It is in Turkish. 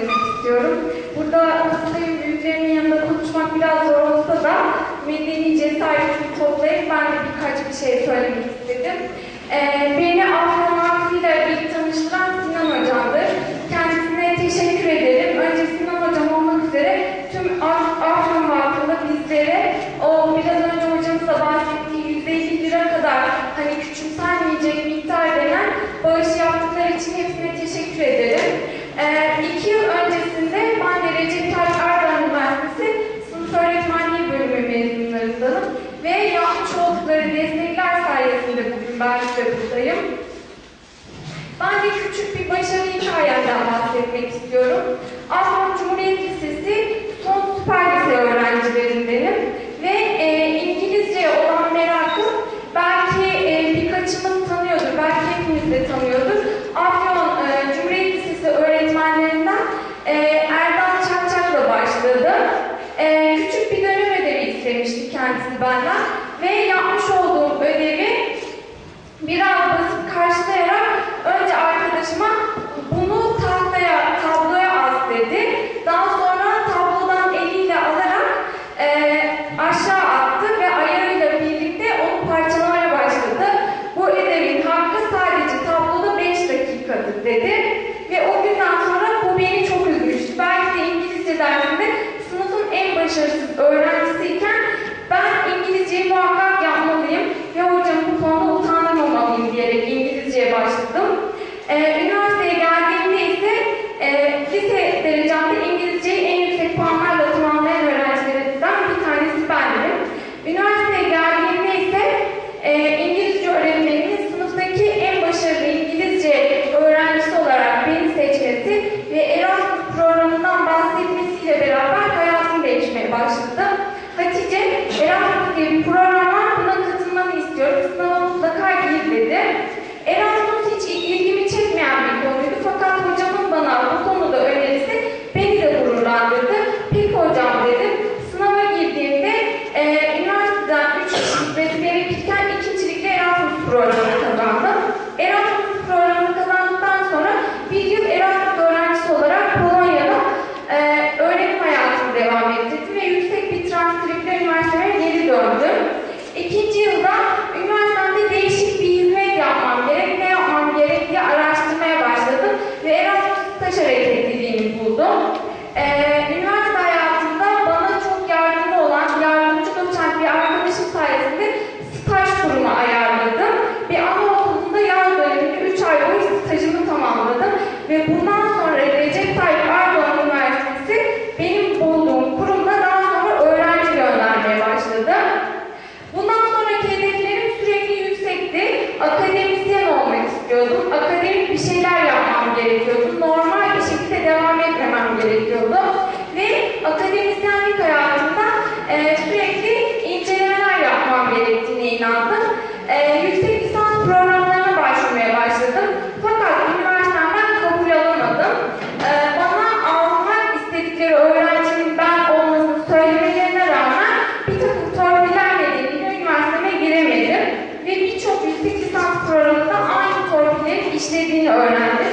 demek istiyorum. Burada Sayın büyüklerinin yanında konuşmak biraz zor olsa da medeni cesaretimi toplayıp ben de birkaç bir şey söylemek istiyorum. ben de buradayım. Ben de küçük bir başarı hikayemden bahsetmek istiyorum. Afyon Cumhuriyet Lisesi son süper lise öğrencilerindenim. Ve e, İngilizce olan merakım belki e, birkaçımız tanıyordur, belki hepimiz de tanıyordur. Afyon e, Cumhuriyet Lisesi öğretmenlerinden e, Erdal Çakçak'la başladı. E, küçük bir dönem ödevi istemişti kendisi benden ve yapmış olduğum ödevi biraz basıp karşılayarak önce arkadaşıma bunu tahtaya, tabloya az dedi. Daha sonra tablodan eliyle alarak e, aşağı attı ve ayarıyla birlikte onu parçalamaya başladı. Bu ödevin hakkı sadece tabloda 5 dakikadır dedi. Ve o günden sonra bu beni çok üzmüştü. Belki de İngilizce dersinde sınıfın en başarısız öğrencisiyken ben İngilizceyi muhakkak ve bundan sonra Recep Tayyip Erdoğan Üniversitesi benim bulunduğum kurumda daha sonra öğrenci göndermeye başladı. Bundan sonraki hedeflerim sürekli yüksekti. Akademisyen olmak istiyordum. Akademik bir şeyler yapmam gerekiyordu. Normal bir şekilde devam etmemem gerekiyordu. her and I